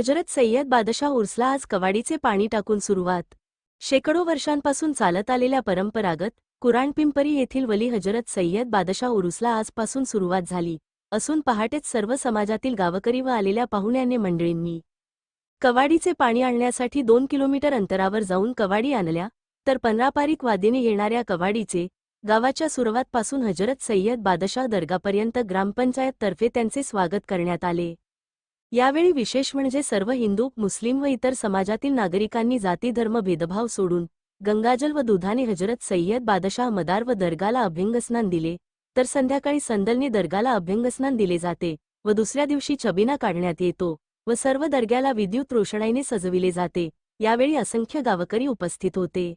हजरत सय्यद बादशाह उर्सला आज कवाडीचे पाणी टाकून सुरुवात. शेकडो वर्षांपासून चालत आलेल्या परंपरागत कुराणपिंपरी येथील वली हजरत सय्यद बादशाह उरुसला आजपासून सुरुवात झाली असून पहाटेच सर्व समाजातील गावकरी व आलेल्या पाहुण्यांनी मंडळींनी कवाडीचे पाणी आणण्यासाठी दोन किलोमीटर अंतरावर जाऊन कवाडी आणल्या तर पंधरापारिक वादीने येणाऱ्या कवाडीचे गावाच्या सुरुवातपासून हजरत सय्यद बादशाह दर्गापर्यंत ग्रामपंचायततर्फे त्यांचे स्वागत करण्यात आले. यावेळी विशेष म्हणजे सर्व हिंदू मुस्लिम व इतर समाजातील नागरिकांनी जाती धर्म भेदभाव सोडून गंगाजल व दुधाने हजरत सय्यद बादशाह मदार व दर्गाला अभ्यंगस्नान दिले. तर संध्याकाळी संदलने दर्गाला अभ्यंगस्नान दिले जाते व दुसऱ्या दिवशी चबिना काढण्यात येतो व सर्व दर्ग्याला विद्युत रोषणाईने सजविले जाते. यावेळी असंख्य गावकरी उपस्थित होते.